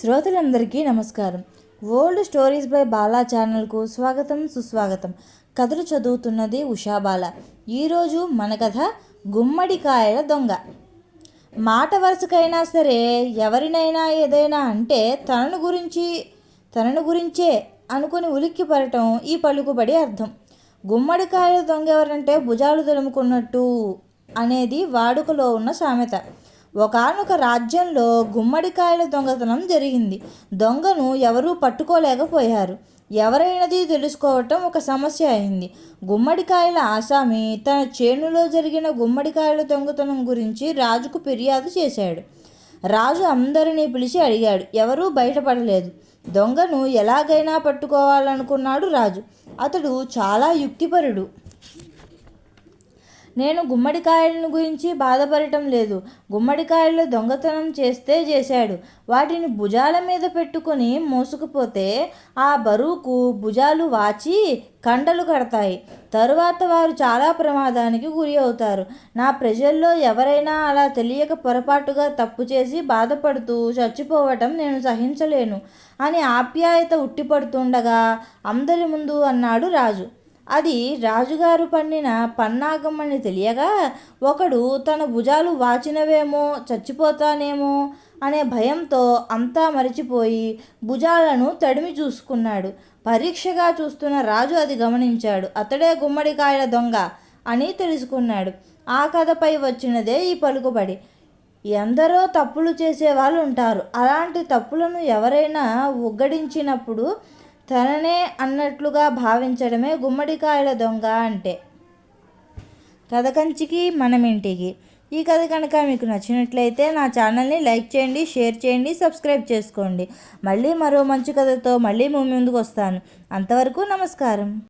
శ్రోతలందరికీ నమస్కారం. Old stories by Bala ఛానల్కు స్వాగతం సుస్వాగతం. కథలు చదువుతున్నది ఉషా బాల. ఈరోజు మన కథ గుమ్మడికాయల దొంగ. మాట వరుసకైనా సరే ఎవరినైనా ఏదైనా అంటే తనను గురించి తనను గురించే అనుకుని ఉలిక్కి పడటం ఈ పలుకుబడి అర్థం. గుమ్మడికాయల దొంగ ఎవరంటే భుజాలు తడుముకున్నట్టు అనేది వాడుకలో ఉన్న సామెత. ఒకానొక రాజ్యంలో గుమ్మడికాయల దొంగతనం జరిగింది. దొంగను ఎవరూ పట్టుకోలేకపోయారు. ఎవరైనది తెలుసుకోవటం ఒక సమస్య అయింది. గుమ్మడికాయల ఆసామి తన చేనులో జరిగిన గుమ్మడికాయల దొంగతనం గురించి రాజుకు ఫిర్యాదు చేశాడు. రాజు అందరినీ పిలిచి అడిగాడు. ఎవరూ బయటపడలేదు. దొంగను ఎలాగైనా పట్టుకోవాలనుకున్నాడు రాజు. అతడు చాలా యుక్తిపరుడు. నేను గుమ్మడికాయలను గురించి బాధపడటం లేదు. గుమ్మడికాయలు దొంగతనం చేస్తే చేశాడు. వాటిని భుజాల మీద పెట్టుకొని మోసుకుపోతే ఆ బరువుకు భుజాలు వాచి కండలు కడతాయి. తరువాత వారు చాలా ప్రమాదానికి గురి అవుతారు. నా ప్రజల్లో ఎవరైనా అలా తెలియక పొరపాటుగా తప్పు చేసి బాధపడుతూ చచ్చిపోవటం నేను సహించలేను. అని ఆప్యాయత ఉట్టిపడుతుండగా అందరి ముందు అన్నాడు రాజు. అది రాజుగారు పన్నిన పన్నాగమని తెలియగా ఒకడు తన భుజాలు వాచినవేమో చచ్చిపోతానేమో అనే భయంతో అంతా మరిచిపోయి భుజాలను తడిమి చూసుకున్నాడు. పరీక్షగా చూస్తున్న రాజు అది గమనించాడు. అతడే గుమ్మడికాయల దొంగ అని తెలుసుకున్నాడు. ఆ కథపై వచ్చినదే ఈ పలుకుబడి. ఎందరో తప్పులు చేసేవాళ్ళు ఉంటారు అలాంటి తప్పులను ఎవరైనా ఉగ్గడించినప్పుడు తననే అన్నట్లుగా భావించడమే గుమ్మడికాయల దొంగ అంటే. కథ కంచికి మనమింటికి. ఈ కథ కనుక మీకు నచ్చినట్లయితే నా ఛానల్ని లైక్ చేయండి షేర్ చేయండి సబ్స్క్రైబ్ చేసుకోండి. మళ్ళీ మరో మంచి కథతో మళ్ళీ మీ ముందుకు వస్తాను. అంతవరకు నమస్కారం.